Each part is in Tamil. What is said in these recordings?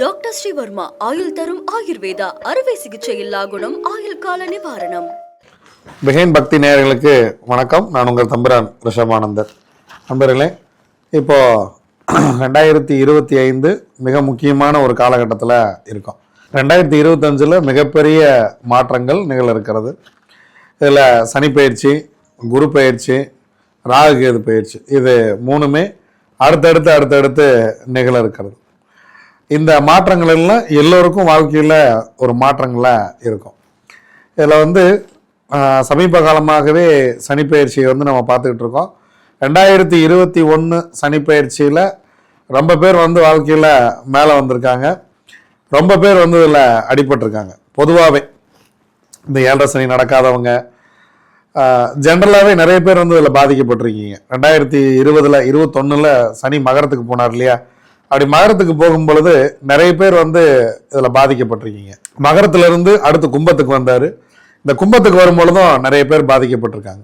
டாக்டர் ஸ்ரீவர்மா ஆயுள் தரும் ஆயுர்வேதா அறுவை சிகிச்சை இல்லா குணம் ஆயுள் கால நிவாரணம். பிகைன் பக்தி நேயர்களுக்கு வணக்கம். நான் உங்கள் தம்பிரான் ரிஷபானந்தர். நண்பர்களே இப்போ ரெண்டாயிரத்தி இருபத்தி ஐந்து மிக முக்கியமான ஒரு காலகட்டத்தில் இருக்கோம். ரெண்டாயிரத்தி இருபத்தஞ்சில் மிகப்பெரிய மாற்றங்கள் நிகழ இருக்கிறது. இதில் சனி பயிற்சி குரு பயிற்சி ராகு கேது பயிற்சி இது மூணுமே அடுத்தடுத்து அடுத்தடுத்து நிகழ இருக்கிறது. இந்த மாற்றங்கள் எல்லாம் எல்லோருக்கும் வாழ்க்கையில் ஒரு மாற்றங்களாக இருக்கும். இதில் வந்து சமீப காலமாகவே சனிப்பயிற்சியை வந்து நம்ம பார்த்துக்கிட்டு இருக்கோம். ரெண்டாயிரத்தி இருபத்தி ஒன்று சனிப்பயிற்சியில் ரொம்ப பேர் வந்து வாழ்க்கையில் மேலே வந்திருக்காங்க. ரொம்ப பேர் வந்து இதில் அடிபட்டிருக்காங்க. பொதுவாகவே இந்த ஏழரை சனி நடக்காதவங்க ஜென்ரலாகவே நிறைய பேர் வந்து இதில் பாதிக்கப்பட்டிருக்கீங்க. ரெண்டாயிரத்தி இருபதில் இருபத்தொன்னில் சனி மகரத்துக்கு போனார் இல்லையா? அப்படி மகரத்துக்கு போகும் பொழுது நிறைய பேர் வந்து இதில் பாதிக்கப்பட்டிருக்கீங்க. மகரத்திலிருந்து அடுத்து கும்பத்துக்கு வந்தார். இந்த கும்பத்துக்கு வரும் பொழுதும் நிறைய பேர் பாதிக்கப்பட்டிருக்காங்க.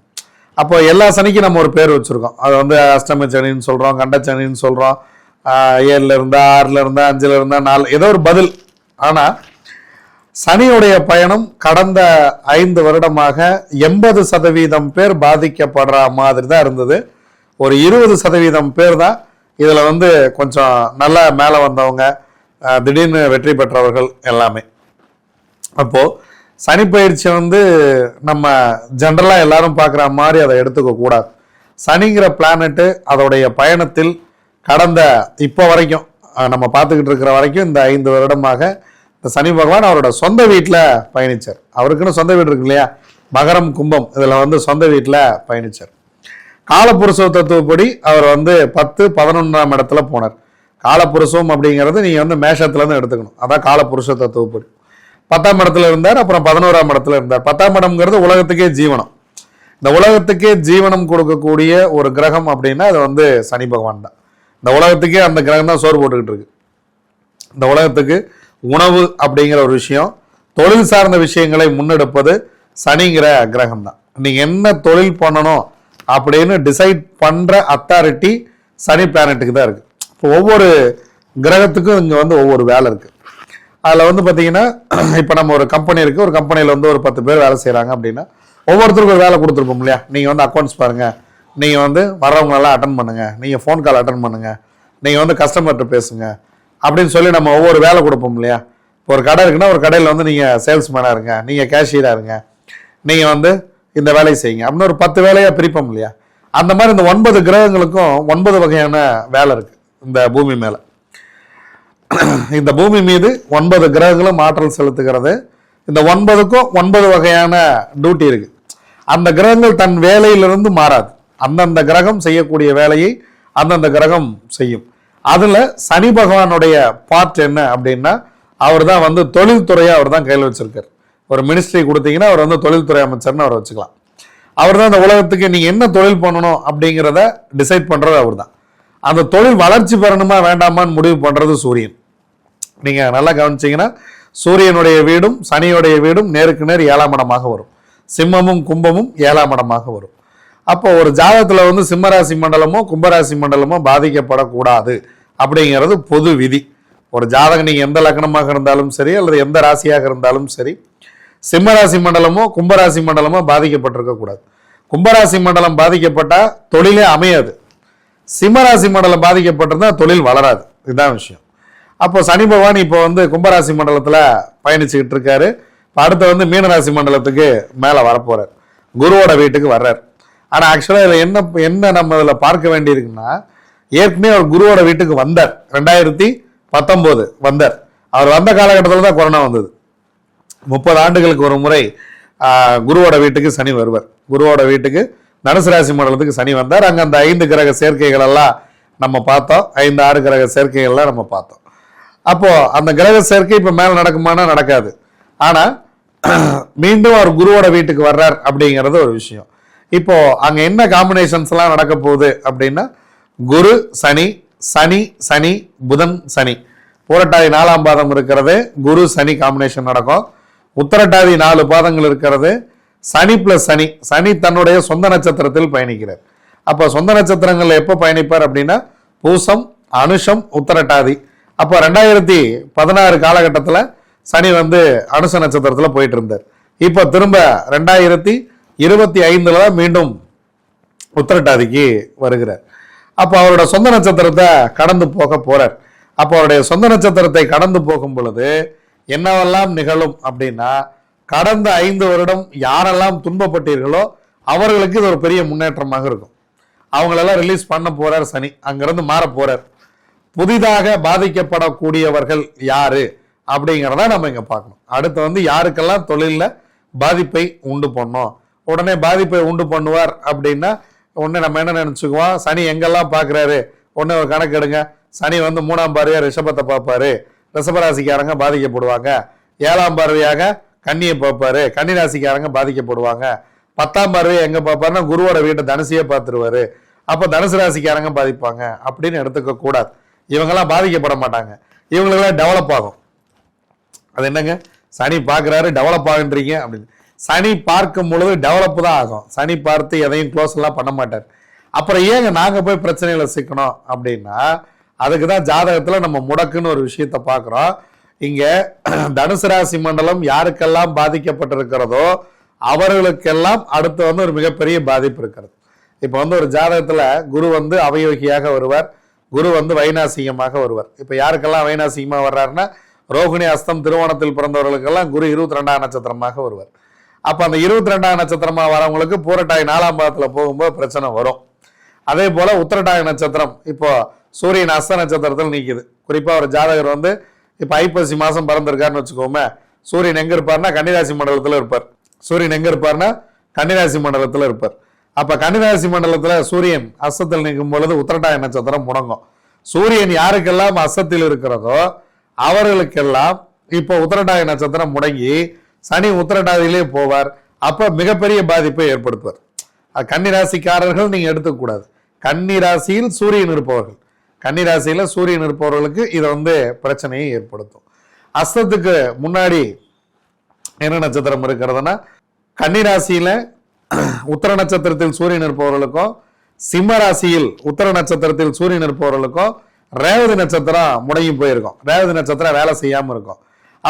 அப்போ எல்லா சனிக்கும் நம்ம ஒரு பேர் வச்சுருக்கோம். அது வந்து அஷ்டம சனின்னு சொல்கிறோம் கண்ட சனின்னு சொல்கிறோம் ஏழுல இருந்தா ஆறுல இருந்தா அஞ்சுல இருந்தா நாலு ஏதோ ஒரு பதில். ஆனால் சனியுடைய பயணம் கடந்த ஐந்து வருடமாக எண்பது சதவீதம் பேர் பாதிக்கப்படுற மாதிரி தான் இருந்தது. ஒரு இருபது சதவீதம் பேர் தான் இதில் வந்து கொஞ்சம் நல்லா மேலே வந்தவங்க திடீர்னு வெற்றி பெற்றவர்கள் எல்லாமே. அப்போது சனி பயிற்சி வந்து நம்ம ஜென்ரலாக எல்லாரும் பார்க்குற மாதிரி அதை எடுத்துக்க கூடாது. சனிங்கிற பிளானட்டு அதோடைய பயணத்தில் கடந்த இப்போ வரைக்கும் நம்ம பார்த்துக்கிட்டு இருக்கிற வரைக்கும் இந்த ஐந்து வருடமாக இந்த சனி பகவான் அவரோட சொந்த வீட்டில் பயணிச்சார். அவருக்குன்னு சொந்த வீடு இருக்கு இல்லையா? மகரம் கும்பம். இதில் வந்து சொந்த வீட்டில் பயணிச்சார். காலப்புருஷ தத்துவப்படி அவர் வந்து பத்து பதினொன்றாம் இடத்துல போனார். காலப்புருஷம் அப்படிங்கிறது நீங்கள் வந்து மேஷத்துலேருந்து எடுத்துக்கணும். அதான் காலப்புருஷ தத்துவப்படி. பத்தாம் இடத்துல இருந்தார் அப்புறம் பதினோராம் இடத்துல இருந்தார். பத்தாம் இடம்ங்கிறது உலகத்துக்கே ஜீவனம். இந்த உலகத்துக்கே ஜீவனம் கொடுக்கக்கூடிய ஒரு கிரகம் அப்படின்னா அது வந்து சனி பகவான் தான். இந்த உலகத்துக்கே அந்த கிரகம் தான் சோறு போட்டுக்கிட்டு இருக்கு. இந்த உலகத்துக்கு உணவு அப்படிங்கிற ஒரு விஷயம் தொழில் சார்ந்த விஷயங்களை முன்னெடுப்பது சனிங்கிற கிரகம் தான். நீங்கள் என்ன தொழில் பண்ணணும் அப்படின்னு டிசைட் பண்ணுற அத்தாரிட்டி சனி பிளானட்டுக்கு தான் இருக்குது இப்போ ஒவ்வொரு கிரகத்துக்கும் இங்கே வந்து ஒவ்வொரு வேலை இருக்குது அதில் வந்து பார்த்தீங்கன்னா இப்போ நம்ம ஒரு கம்பெனி இருக்குது ஒரு கம்பெனியில் வந்து ஒரு பத்து பேர் வேலை செய்கிறாங்க அப்படின்னா ஒவ்வொருத்தருக்கும் ஒரு வேலை கொடுத்துருப்போம் இல்லையா? நீங்கள் வந்து அக்கௌண்ட்ஸ் பாருங்கள் நீங்கள் வந்து வர்றவங்களெல்லாம் அட்டன் பண்ணுங்கள் நீங்கள் ஃபோன் கால் அட்டன் பண்ணுங்கள் நீங்கள் வந்து கஸ்டமர்கிட்ட பேசுங்க. அப்படின்னு சொல்லி நம்ம ஒவ்வொரு வேலை கொடுப்போம் இல்லையா? இப்போ ஒரு கடை இருக்குன்னா ஒரு கடையில் வந்து நீங்கள் சேல்ஸ்மேனாக இருங்க. நீங்கள் கேஷியராக இருங்க. நீங்கள் வந்து இந்த வேலையை செய்யுங்க. அப்படின்னு ஒரு பத்து வேலையாக பிரிப்போம் இல்லையா? அந்த மாதிரி இந்த ஒன்பது கிரகங்களுக்கும் ஒன்பது வகையான வேலை இருக்குது இந்த பூமி மேலே. இந்த பூமி மீது ஒன்பது கிரகங்களும் ஆற்றல் செலுத்துகிறது. இந்த ஒன்பதுக்கும் ஒன்பது வகையான டியூட்டி இருக்குது அந்த கிரகங்கள் தன் வேலையிலிருந்து மாறாது. அந்தந்த கிரகம் செய்யக்கூடிய வேலையை அந்தந்த கிரகம் செய்யும். அதில் சனி பகவானுடைய பார்ட் என்ன அப்படின்னா அவர் தான் வந்து தொழில்துறையை அவர் தான் கையில் வச்சுருக்கார். ஒரு மினிஸ்ட்ரி கொடுத்தீங்கன்னா அவர் வந்து தொழில்துறை அமைச்சர்னு அவரை வச்சுக்கலாம். அவர் தான் இந்த உலகத்துக்கு நீங்க என்ன தொழில் பண்ணணும் அப்படிங்கிறத டிசைட் பண்றது அவர் தான் அந்த தொழில் வளர்ச்சி பெறணுமா வேண்டாமான்னு முடிவு பண்றது சூரியன். நீங்க நல்லா கவனிச்சீங்கன்னா சூரியனுடைய வீடும் சனியுடைய வீடும் நேருக்கு நேர் ஏழாம் இடமாக வரும். சிம்மமும் கும்பமும் ஏழாம் இடமாக வரும். அப்போ ஒரு ஜாதகத்துல வந்து சிம்மராசி மண்டலமோ கும்பராசி மண்டலமோ பாதிக்கப்படக்கூடாது அப்படிங்கிறது பொது விதி. ஒரு ஜாதகம் நீங்கள் எந்த லக்னமாக இருந்தாலும் சரி அல்லது எந்த ராசியாக இருந்தாலும் சரி சிம்மராசி மண்டலமோ கும்பராசி மண்டலமோ பாதிக்கப்பட்டிருக்க கூடாது. கும்பராசி மண்டலம் பாதிக்கப்பட்டால் தொழிலே அமையாது. சிம்மராசி மண்டலம் பாதிக்கப்பட்டிருந்தால் தொழில் வளராது. இதுதான் விஷயம். அப்போ சனி பகவான் இப்போ வந்து கும்பராசி மண்டலத்தில் பயணிச்சுக்கிட்டு இருக்காரு. இப்போ அடுத்து வந்து மீனராசி மண்டலத்துக்கு மேலே வரப்போகிறார் குருவோட வீட்டுக்கு வர்றார். ஆனால் ஆக்சுவலாக இதில் என்ன என்ன நம்ம இதில் பார்க்க வேண்டியிருக்குன்னா ஏற்கனவே அவர் குருவோட வீட்டுக்கு வந்தார். ரெண்டாயிரத்தி பத்தொம்போது வந்தார். அவர் வந்த காலகட்டத்தில் தான் கொரோனா வந்தது. முப்பது ஆண்டுகளுக்கு ஒரு முறை குருவோட வீட்டுக்கு சனி வருவார். குருவோட வீட்டுக்கு தனுசு ராசி மண்டலத்துக்கு சனி வந்தார். அங்கே அந்த ஐந்து கிரக சேர்க்கைகள் எல்லாம் நம்ம பார்த்தோம். ஐந்து ஆறு கிரக சேர்க்கைகள்லாம் நம்ம பார்த்தோம். அப்போது அந்த கிரக சேர்க்கை இப்போ மேலே நடக்குமானா நடக்காது. ஆனால் மீண்டும் அவர் குருவோட வீட்டுக்கு வர்றார் அப்படிங்கிறது ஒரு விஷயம். இப்போது அங்கே என்ன காம்பினேஷன்ஸ்லாம் நடக்க போகுது அப்படின்னா குரு சனி சனி சனி புதன் சனி. பூரட்டாதி நாலாம் பாதம் இருக்கிறது குரு சனி காம்பினேஷன் நடக்கும். உத்தரட்டாதி நாலு பாதங்கள் இருக்கிறது. சனி பிளஸ் சனி. சனி தன்னுடைய சொந்த நட்சத்திரத்தில் பயணிக்கிறார். அப்போ சொந்த நட்சத்திரங்கள் எப்போ பயணிப்பார் அப்படின்னா பூசம் அனுஷம் உத்தரட்டாதி. அப்போ ரெண்டாயிரத்தி பதினாறு காலகட்டத்தில் சனி வந்து அனுஷ நட்சத்திரத்தில் போயிட்டு இருந்தார். இப்போ திரும்ப ரெண்டாயிரத்தி இருபத்தி ஐந்தில் தான் மீண்டும் உத்திரட்டாதிக்கு வருகிறார். அப்போ அவரோட சொந்த நட்சத்திரத்தை கடந்து போக போகிறார் அப்போ அவருடைய சொந்த நட்சத்திரத்தை கடந்து போகும் பொழுது என்னவெல்லாம் நிகழும் அப்படின்னா கடந்த ஐந்து வருடம் யாரெல்லாம் துன்பப்பட்டீர்களோ அவர்களுக்கு இது ஒரு பெரிய முன்னேற்றமாக இருக்கும். அவங்களெல்லாம் ரிலீஸ் பண்ண போறார் சனி. அங்கிருந்து மாற போறார். புதிதாக பாதிக்கப்படக்கூடியவர்கள் யாரு? அப்படிங்கிறத நம்ம இங்கே பார்க்கணும். அடுத்து வந்து யாருக்கெல்லாம் தொழிலில் பாதிப்பை உண்டு பண்ணோம்? உடனே பாதிப்பை உண்டு பண்ணுவார் அப்படின்னா உடனே நம்ம என்ன நினச்சிக்குவோம்? சனி எங்கெல்லாம் பார்க்கறாரு உடனே ஒரு கணக்கு எடுங்க. சனி வந்து மூணாம் பாரியா ரிஷபத்தை பார்ப்பாரு. ரிசபராசிக்காரங்க பாதிக்கப்படுவாங்க. ஏழாம் பார்வையாக கண்ணியை பார்ப்பாரு. கன்னி ராசிக்காரங்க பாதிக்கப்படுவாங்க. பத்தாம் பார்வையை எங்க பார்ப்பாருன்னா குருவோட வீட்டை தனுசையே பார்த்துருவாரு. அப்போ தனுசு ராசிக்காரங்க பாதிப்பாங்க. அப்படின்னு எடுத்துக்க கூடாது. இவங்கெல்லாம் பாதிக்கப்பட மாட்டாங்க. இவங்களுக்கெல்லாம் டெவலப் ஆகும். அது என்னங்க? சனி பார்க்குறாரு டெவலப் ஆகுன்றீங்க அப்படின்னு. சனி பார்க்கும் பொழுது டெவலப் தான் ஆகும். சனி பார்த்து எதையும் க்ளோஸ் எல்லாம் பண்ண மாட்டார். அப்புறம் ஏங்க நாங்கள் போய் பிரச்சனைகளை சிக்கணும் அப்படின்னா அதுக்கு தான் ஜாதகத்தில் நம்ம முடக்குன்னு ஒரு விஷயத்த பார்க்குறோம். இங்கே தனுசு ராசி மண்டலம் யாருக்கெல்லாம் பாதிக்கப்பட்டிருக்கிறதோ அவர்களுக்கெல்லாம் அடுத்து வந்து ஒரு மிகப்பெரிய பாதிப்பு இருக்கிறது. இப்போ வந்து ஒரு ஜாதகத்தில் குரு வந்து அவயோகியாக வருவார் குரு வந்து வைநாசிகமாக வருவார். இப்போ யாருக்கெல்லாம் வைநாசிகமாக வர்றாருன்னா ரோகிணி அஸ்தம் திருவோணத்தில் பிறந்தவர்களுக்கெல்லாம் குரு இருபத்தி ரெண்டாம் நட்சத்திரமாக வருவார். அப்போ அந்த இருபத்தி ரெண்டாம் நட்சத்திரமாக வரவங்களுக்கு பூரட்டாய் நாலாம் பாதத்தில் போகும்போது பிரச்சனை வரும். அதே போல உத்திரட்டாய நட்சத்திரம். இப்போ சூரியன் அஸ்த நட்சத்திரத்தில் நிற்குது குறிப்பாக ஒரு ஜாதகர் வந்து இப்போ ஐப்பசி மாதம் பிறந்திருக்காருன்னு வச்சுக்கோமே சூரியன் எங்கே இருப்பார்னா கன்னிராசி மண்டலத்தில் இருப்பார். சூரியன் எங்கே இருப்பார்னா கன்னிராசி மண்டலத்தில் இருப்பார். அப்போ கன்னிராசி மண்டலத்தில் சூரியன் அஸ்தத்தில் நிற்கும் பொழுது உத்திரட்டாய நட்சத்திரம் முடங்கும் சூரியன் யாருக்கெல்லாம் அஸ்தத்தில் இருக்கிறதோ அவர்களுக்கெல்லாம் இப்போ உத்திரட்டாய நட்சத்திரம் முடங்கி சனி உத்திரட்டாதியிலே போவார். அப்போ மிகப்பெரிய பாதிப்பை ஏற்படுத்துவார். கன்னிராசிக்காரர்கள் நீங்கள் எடுத்துக்கூடாது கன்னிராசியில் சூரியன் இருப்பவர்கள். கன்னிராசியில சூரியன் இருப்பவர்களுக்கு இது வந்து பிரச்சனையை ஏற்படுத்தும். அஸ்தத்துக்கு முன்னாடி என்ன நட்சத்திரம் இருக்கிறதுனா கன்னிராசியில உத்தர நட்சத்திரத்தில் சூரியன் இருப்பவர்களுக்கும் சிம்ம ராசியில் உத்தர நட்சத்திரத்தில் சூரியன் இருப்பவர்களுக்கும் ரேவதி நட்சத்திரம் முடங்கி போயிருக்கும். ரேவதி நட்சத்திரம் வேலை செய்யாமல் இருக்கும்.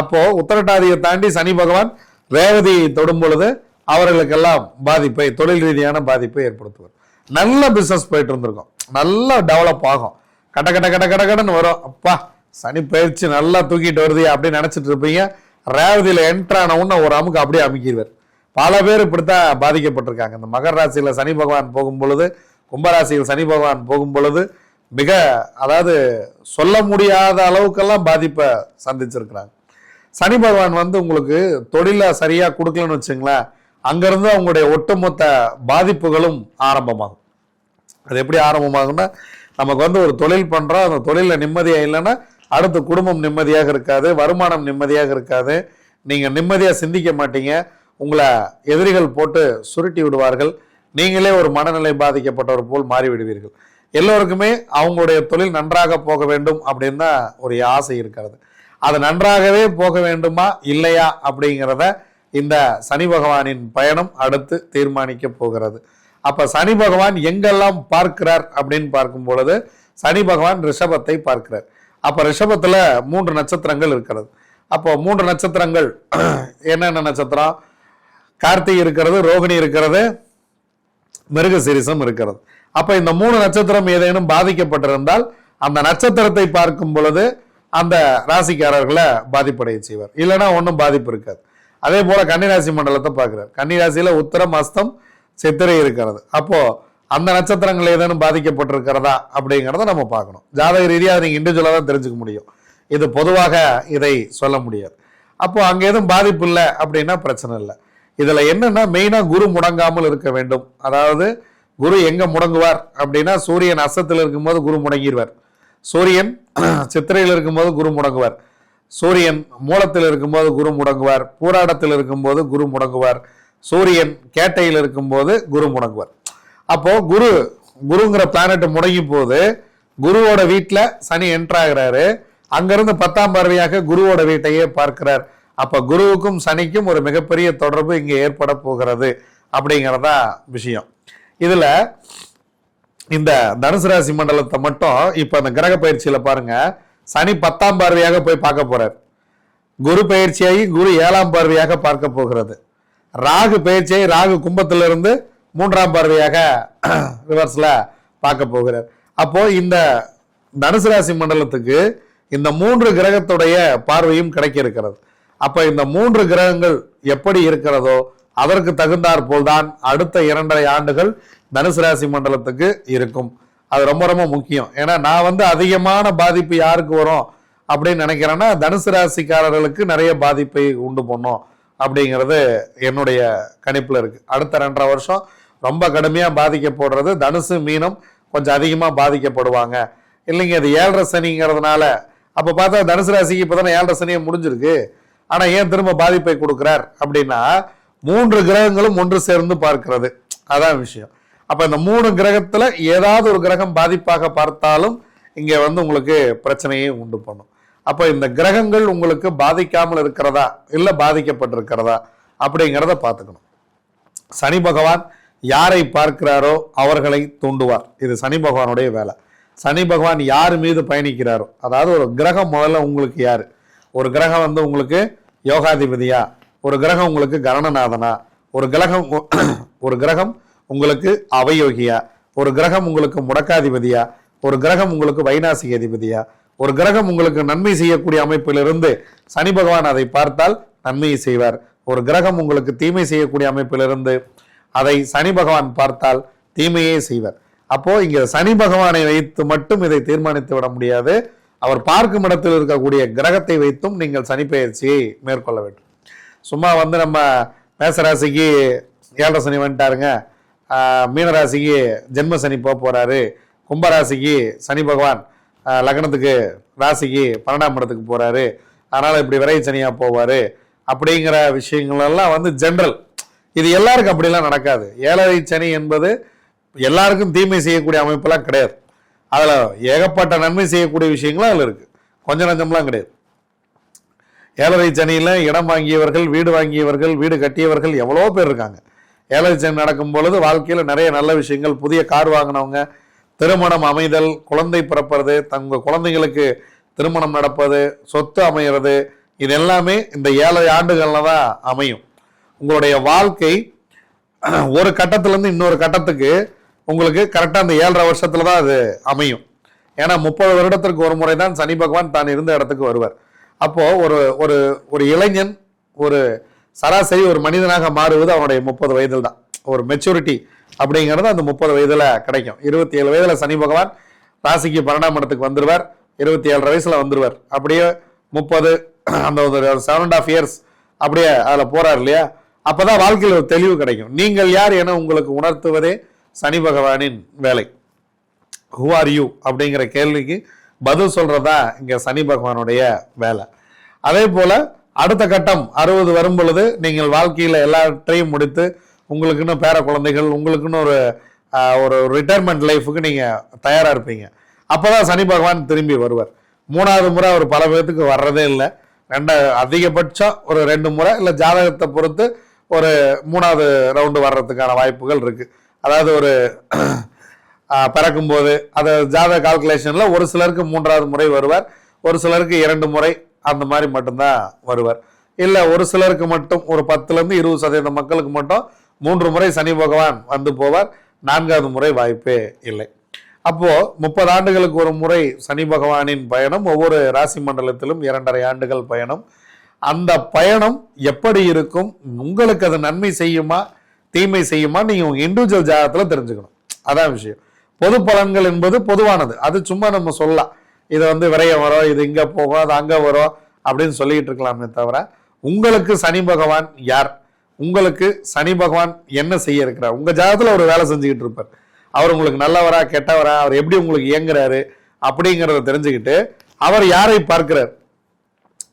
அப்போது உத்தரட்டாதியை தாண்டி சனி பகவான் ரேவதி தொடும் பொழுது அவர்களுக்கெல்லாம் பாதிப்பை தொழில் ரீதியான பாதிப்பை ஏற்படுத்துவார். நல்ல பிஸ்னஸ் போயிட்டு இருந்திருக்கும். நல்லா டெவலப் ஆகும். கட கட கட கட கடன்னு வரும். அப்பா சனி பயிற்சி நல்லா தூக்கிட்டு வருது அப்படின்னு நினச்சிட்டு இருப்பீங்க. ரேவதியில் என்ட்ரு ஆன உடனே ஒரு அமுக்கு அப்படியே அமுக்கிடுவார். பல பேர் இப்படித்தான் பாதிக்கப்பட்டிருக்காங்க. இந்த மகர ராசியில் சனி பகவான் போகும் பொழுது கும்பராசியில் சனி பகவான் போகும் பொழுது மிக அதாவது சொல்ல முடியாத அளவுக்கெல்லாம் பாதிப்பை சந்திச்சிருக்கிறாங்க சனி பகவான் வந்து உங்களுக்கு தொழிலை சரியாக கொடுக்கலன்னு வச்சுங்களேன். அங்கேருந்து அவங்களுடைய ஒட்டுமொத்த பாதிப்புகளும் ஆரம்பமாகும். அது எப்படி ஆரம்பமாகும்னா நமக்கு வந்து ஒரு தொழில் பண்ணுறோம் அந்த தொழிலில் நிம்மதியாக இல்லைன்னா அடுத்து குடும்பம் நிம்மதியாக இருக்காது வருமானம் நிம்மதியாக இருக்காது. நீங்கள் நிம்மதியாக சிந்திக்க மாட்டீங்க. உங்களை எதிரிகள் போட்டு சுருட்டி விடுவார்கள். நீங்களே ஒரு மனநிலை பாதிக்கப்பட்டவர் போல் மாறிவிடுவீர்கள். எல்லோருக்குமே அவங்களுடைய தொழில் நன்றாக போக வேண்டும் அப்படின்னு தான் ஒரு ஆசை இருக்கிறது. அது நன்றாகவே போக வேண்டுமா இல்லையா அப்படிங்கிறத இந்த சனி பகவானின் பயணம் அடுத்து தீர்மானிக்க போகிறது. அப்ப சனி பகவான் எங்கெல்லாம் பார்க்கிறார் அப்படின்னு பார்க்கும் பொழுது சனி பகவான் ரிஷபத்தை பார்க்கிறார். அப்ப ரிஷபத்துல மூன்று நட்சத்திரங்கள் இருக்கிறது. அப்போ மூன்று நட்சத்திரங்கள் என்னென்ன நட்சத்திரம்? கார்த்திகை இருக்கிறது ரோகிணி இருக்கிறது மிருகசீரிசம் இருக்கிறது. அப்ப இந்த மூணு நட்சத்திரம் ஏதேனும் பாதிக்கப்பட்டிருந்தால் அந்த நட்சத்திரத்தை பார்க்கும் பொழுது அந்த ராசிக்காரர்களை பாதிப்படைய செய்வார். இல்லைன்னா ஒன்றும் பாதிப்பு இருக்காது. அதே போல கன்னிராசி மண்டலத்தை பார்க்குறார். கன்னிராசியில் உத்தரம் அஸ்தம் சித்திரை இருக்கிறது. அப்போ அந்த நட்சத்திரங்கள் ஏதேனும் பாதிக்கப்பட்டிருக்கிறதா அப்படிங்கிறத நம்ம பார்க்கணும். ஜாதக ரீதியாக நீங்கள் இண்டிவிஜுவலாக தான் தெரிஞ்சுக்க முடியும். இது பொதுவாக இதை சொல்ல முடியாது. அப்போ அங்கே எதுவும் பாதிப்பு இல்லை அப்படின்னா பிரச்சனை இல்லை. இதில் என்னென்னா மெயினாக குரு முடங்காமல் இருக்க வேண்டும். அதாவது குரு எங்கே முடங்குவார் அப்படின்னா சூரியன் அசத்தில் இருக்கும்போது குரு முடங்கிடுவார். சூரியன் சித்திரையில் இருக்கும்போது குரு முடங்குவார். சூரியன் மூலத்தில் இருக்கும்போது குரு முடங்குவார் பூராடத்தில் இருக்கும்போது குரு முடங்குவார் சூரியன் கேட்டையில் இருக்கும்போது குரு முடங்குவார். அப்போ குரு குருங்கிற பிளானட் முடங்கி போது குருவோட வீட்டில் சனி என்ட்ராகிறாரு அங்கிருந்து பத்தாம் பார்வையாக குருவோட வீட்டையே பார்க்கிறார். அப்ப குருவுக்கும் சனிக்கும் ஒரு மிகப்பெரிய தொடர்பு இங்க ஏற்பட போகிறது அப்படிங்கிறதா விஷயம். இதுல இந்த தனுசு ராசி மண்டலத்தை மட்டும் இப்ப அந்த கிரக பயிற்சியில பாருங்க. சனி பத்தாம் பார்வையாக போய் பார்க்க போறார். குரு பயிற்சியாகி குரு ஏழாம் பார்வையாக பார்க்க போகிறது. ராகு பயிற்சியாகி ராகு கும்பத்திலிருந்து மூன்றாம் பார்வையாக ரிவர்ஸில் பார்க்க போகிறார். அப்போ இந்த தனுசு ராசி மண்டலத்துக்கு இந்த மூன்று கிரகத்துடைய பார்வையும் கிடைக்க இருக்கிறது. அப்போ இந்த மூன்று கிரகங்கள் எப்படி இருக்கிறதோ அதற்கு தகுந்தாற்போல் தான் அடுத்த இரண்டரை ஆண்டுகள் தனுசு ராசி மண்டலத்துக்கு இருக்கும். அது ரொம்ப ரொம்ப முக்கியம். ஏன்னா நான் வந்து அதிகமான பாதிப்பு யாருக்கு வரும் அப்படின்னு நினைக்கிறேன்னா தனுசு ராசிக்காரர்களுக்கு நிறைய பாதிப்பை உண்டு பண்ணும் அப்படிங்கிறது என்னுடைய கணிப்பில் இருக்கு. அடுத்த ரெண்டரை வருஷம் ரொம்ப கடுமையாக பாதிக்கப்படுறது தனுசு மீனம் கொஞ்சம் அதிகமாக பாதிக்கப்படுவாங்க. இல்லைங்க அது ஏழரை சனிங்கிறதுனால அப்போ பார்த்தா தனுசு ராசிக்கு இப்போ தானே ஏழரை சனியை முடிஞ்சிருக்கு. ஆனால் ஏன் திரும்ப பாதிப்பை கொடுக்குறார் அப்படின்னா மூன்று கிரகங்களும் ஒன்று சேர்ந்து பார்க்கிறது. அதான் விஷயம். அப்ப இந்த மூணு கிரகத்துல ஏதாவது ஒரு கிரகம் பாதிப்பாக பார்த்தாலும் இங்க வந்து உங்களுக்கு பிரச்சனையை உண்டு பண்ணும். அப்ப இந்த கிரகங்கள் உங்களுக்கு பாதிக்காமல் இருக்கிறதா? இல்ல பாதிக்கப்பட்டிருக்கிறதா? அப்படிங்கிறத பார்த்துக்கணும். சனி பகவான் யாரை பார்க்கிறாரோ அவர்களை தூண்டுவார். இது சனி பகவானுடைய வேலை. சனி பகவான் யார் மீது பயணிக்கிறாரோ? அதாவது ஒரு கிரகம் முதல்ல உங்களுக்கு யாரு? ஒரு கிரகம் வந்து உங்களுக்கு யோகாதிபதியா? ஒரு கிரகம் உங்களுக்கு கரணநாதனா? ஒரு கிரகம் ஒரு கிரகம் உங்களுக்கு அவயோகியா ஒரு கிரகம் உங்களுக்கு முடக்காதிபதியா ஒரு கிரகம் உங்களுக்கு வைநாசிக அதிபதியா ஒரு கிரகம் உங்களுக்கு நன்மை செய்யக்கூடிய அமைப்பிலிருந்து சனி பகவான் அதை பார்த்தால் நன்மையை செய்வார். ஒரு கிரகம் உங்களுக்கு தீமை செய்யக்கூடிய அமைப்பிலிருந்து அதை சனி பகவான் பார்த்தால் தீமையே செய்வார். அப்போ இங்க சனி பகவானை வைத்து மட்டும் இதை தீர்மானித்து விட முடியாது. அவர் பார்க்கும் இடத்தில் இருக்கக்கூடிய கிரகத்தை வைத்தும் நீங்கள் சனி பயிற்சியை மேற்கொள்ள வேண்டும். சும்மா வந்து நம்ம மேசராசிக்கு ஏழரை சனி வந்துட்டாருங்க. மீனராசிக்கு ஜென்ம சனி போக போகிறாரு கும்பராசிக்கு சனி பகவான் லக்னத்துக்கு ராசிக்கு பன்னெண்டாம் இடத்துக்கு போகிறாரு அதனால் இப்படி விரை சனியாக போவார். அப்படிங்கிற விஷயங்களெல்லாம் வந்து ஜென்ரல் இது எல்லாருக்கும் அப்படிலாம் நடக்காது. ஏழரை சனி என்பது எல்லாருக்கும் தீமை செய்யக்கூடிய அமைப்பெல்லாம் கிடையாது. அதில் ஏகப்பட்ட நன்மை செய்யக்கூடிய விஷயங்களும் அதில் இருக்குது கொஞ்சம் நஞ்சம்லாம் கிடையாது. ஏழரை சனியில் இடம் வாங்கியவர்கள் வீடு வாங்கியவர்கள் வீடு கட்டியவர்கள் எவ்வளோ பேர் இருக்காங்க. ஏழரை நடக்கும் பொழுது வாழ்க்கையில் நிறைய நல்ல விஷயங்கள் புதிய கார் வாங்கினவங்க திருமணம் அமைதல் குழந்தை பிறப்பது தங்க குழந்தைங்களுக்கு திருமணம் நடப்பது சொத்து அமைகிறது இது எல்லாமே இந்த ஏழை ஆண்டுகளில் தான் அமையும். உங்களுடைய வாழ்க்கை ஒரு கட்டத்திலேருந்து இன்னொரு கட்டத்துக்கு உங்களுக்கு கரெக்டாக அந்த ஏழரை வருஷத்தில் தான் அது அமையும். ஏன்னா முப்பது வருடத்திற்கு ஒரு முறை தான் சனி பகவான் தான் இருந்த இடத்துக்கு வருவார். அப்போது ஒரு ஒரு ஒரு இளைஞன் ஒரு சராசரி ஒரு மனிதனாக மாறுவது அவனுடைய முப்பது வயதில் தான் ஒரு மெச்சூரிட்டி அப்படிங்கிறது அந்த முப்பது வயதில் கிடைக்கும். இருபத்தி ஏழு வயதில் சனி பகவான் ராசிக்கு பன்னெண்டாம் இடத்துக்கு வந்துடுவார் இருபத்தி ஏழரை வயசில் வந்துடுவார் அப்படியே முப்பது அந்த ஒரு செவன் அண்ட் ஆஃப் இயர்ஸ் அப்படியே அதில் போகிறார் இல்லையா? அப்போ தான் வாழ்க்கையில் ஒரு தெளிவு கிடைக்கும். நீங்கள் யார் என உங்களுக்கு உணர்த்துவதே சனி பகவானின் வேலை. ஹூ ஆர் யூ அப்படிங்கிற கேள்விக்கு பதில் சொல்கிறதா இங்கே சனி பகவானுடைய வேலை. அதே போல் அடுத்த கட்டம் அறுபது வரும் பொழுது நீங்கள் வாழ்க்கையில் எல்லாற்றையும் முடித்து உங்களுக்குன்னு பேர குழந்தைகள் உங்களுக்குன்னு ஒரு ஒரு ரிட்டையர்மெண்ட் லைஃபுக்கு நீங்கள் தயாராக இருப்பீங்க. அப்பதான் சனி பகவான் திரும்பி வருவார். மூணாவது முறை அவர் பல பேர்த்துக்கு வர்றதே இல்லை. ரெண்ட அதிகபட்சம் ஒரு ரெண்டு முறை இல்லை ஜாதகத்தை பொறுத்து ஒரு மூணாவது ரவுண்டு வர்றதுக்கான வாய்ப்புகள் இருக்குது அதாவது ஒரு பிறக்கும்போது அதை ஜாதக கால்குலேஷனில் ஒரு சிலருக்கு மூன்றாவது முறை வருவார் ஒரு சிலருக்கு இரண்டு முறை அந்த மாதிரி மட்டும்தான் வருவார். இல்லை ஒரு சிலருக்கு மட்டும் ஒரு பத்துலேருந்து இருபது சதவீத மக்களுக்கு மட்டும் மூன்று முறை சனி பகவான் வந்து போவார். நான்காவது முறை வாய்ப்பே இல்லை. அப்போது முப்பது ஆண்டுகளுக்கு ஒரு முறை சனி பகவானின் பயணம் ஒவ்வொரு ராசி மண்டலத்திலும் இரண்டரை ஆண்டுகள் பயணம். அந்த பயணம் எப்படி இருக்கும்? உங்களுக்கு அது நன்மை செய்யுமா? தீமை செய்யுமா? நீங்கள் உங்கள் இண்டிவிஜுவல் ஜாதகத்தில் தெரிஞ்சுக்கணும். அதான் விஷயம். பொது பலன்கள் என்பது பொதுவானது. அது சும்மா நம்ம சொல்லலாம். இது வந்து விரயம் வரும் இது இங்கே போகும் அது அங்கே வரும் அப்படின்னு சொல்லிக்கிட்டு இருக்கலாமே தவிர உங்களுக்கு சனி பகவான் யார்? உங்களுக்கு சனி பகவான் என்ன செய்ய இருக்கிறார்? உங்கள் ஜாதகத்தில் ஒரு வேலை செஞ்சுக்கிட்டு இருப்பார். அவர் உங்களுக்கு நல்லவரா கெட்டவரா அவர் எப்படி உங்களுக்கு இயங்குறாரு அப்படிங்கிறத தெரிஞ்சுக்கிட்டு அவர் யாரை பார்க்கிறார்?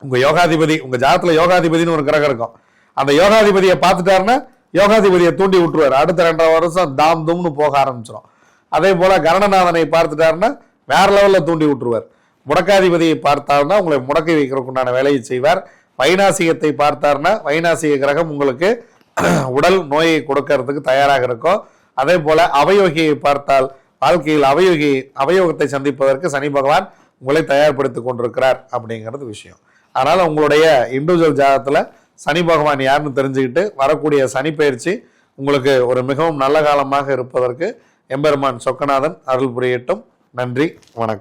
உங்கள் யோகாதிபதி உங்கள் ஜாதத்தில் யோகாதிபதினு ஒரு கிரகம் இருக்கும். அந்த யோகாதிபதியை பார்த்துட்டாருன்னா யோகாதிபதியை தூண்டி விட்டுருவார். அடுத்த ரெண்டரை வருஷம் தாம் தும்னு போக ஆரம்பிச்சிடும் அதே போல கரணநாதனை பார்த்துட்டாருன்னா வேற லெவலில் தூண்டி விட்டுருவார். முடக்காதிபதியை பார்த்தார்னா உங்களை முடக்கி வைக்கிறதுக்குண்டான வேலையை செய்வார். வைநாசிகத்தை பார்த்தாருன்னா வைநாசிக கிரகம் உங்களுக்கு உடல் நோயை கொடுக்கறதுக்கு தயாராக இருக்கும். அதே போல அவயோகியை பார்த்தால் வாழ்க்கையில் அவயோகி அவயோகத்தை சந்திப்பதற்கு சனி பகவான் உங்களை தயார்படுத்தி கொண்டிருக்கிறார் அப்படிங்கிறது விஷயம். அதனால் உங்களுடைய இண்டிவிஜுவல் ஜாதகத்தில் சனி பகவான் யாருன்னு தெரிஞ்சுக்கிட்டு வரக்கூடிய சனி பயிற்சி உங்களுக்கு ஒரு மிகவும் நல்ல காலமாக இருப்பதற்கு எம்பெருமான் சொக்கநாதன் அருள் புரியட்டும். நன்றி வணக்கம்.